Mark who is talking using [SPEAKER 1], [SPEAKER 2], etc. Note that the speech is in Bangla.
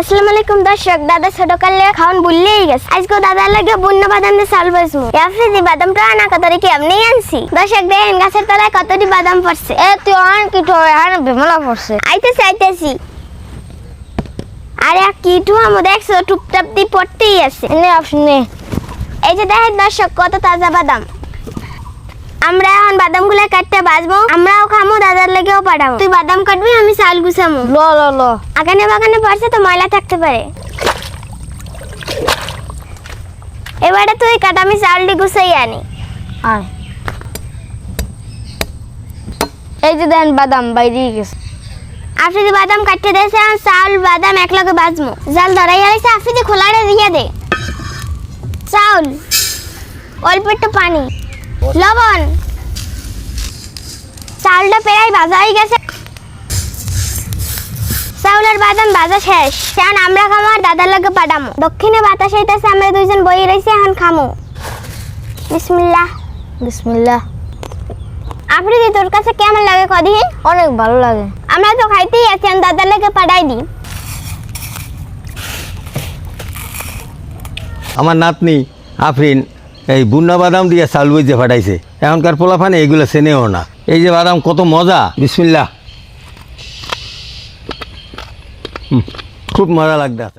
[SPEAKER 1] আসসালামু আলাইকুম দর্শক দাদা ভুললেই গেছে। আজকে দাদার লাগে বন্য বাদাম দিয়ে চাল বাজমু এফরিজি বাদামটা আনা এমনি আনছি? দর্শক দেখেন গাছের তলায় কতটি বাদাম পড়ছে।
[SPEAKER 2] এ তুই অন কি তো আর বেমলা পড়ছে।
[SPEAKER 1] আইতেছি আইতেছি। আরে কি টুয়ামো দেখছ? টুপটাপ দি পড়তেই আছে।
[SPEAKER 2] এনে অপশন নে।
[SPEAKER 1] এই যে দেখেন দর্শক কত তাজা বাদাম। আমরা এখন বাদামগুলো কাটতে বাজবো আমরাও খামো দাদার লেগেও পাঠাবো তুই বাদাম কাটবি আমি চাল গুছামো।
[SPEAKER 2] ল ল ল।
[SPEAKER 1] আগানে বাগানে পড়ছে তো ময়লা থাকতে পারে। এবারে তুই কাট আমি চালটি গুছাই আনি।
[SPEAKER 2] আয়। এই যে দেন বাদাম বাইরে গেছে।
[SPEAKER 1] আফ্রিদি বাদাম কাটতে দিয়েছে আর চাল বাদাম এক লগে বাজমো। জাল ধরাই আইছে আফ্রিদি খোলারে দিয়ে দে। চাউল অল্প একটু পানি। লবণ। চাউলটা প্রায় ভাজা হয়ে গেছে। চাউলের বাদাম ভাজা শেষ। এখন আমরা খামো আর দাদার লগে পাঠামো। দক্ষিণে বাতাস হইতেছে আমরা দুইজন বই রয়েছি এখন খামো। বিসমিল্লাহ।
[SPEAKER 2] বিসমিল্লাহ।
[SPEAKER 1] আফ্রিদি তোর কাছে কেমন লাগে কদি
[SPEAKER 2] অনেক ভালো লাগে।
[SPEAKER 1] আমরা তো খাইতেই আছি আমি দাদার লেগে পাঠাই দিই
[SPEAKER 3] আমার নাতনি আফরিন। এই বুন্না বাদাম দিয়ে চাল যে ফাটাইছে। এখনকার পোলাফানে এগুলো চেনেও না। এই যে বাদাম, কত মজা। বিসমিল্লা খুব মজা লাগতে আছে।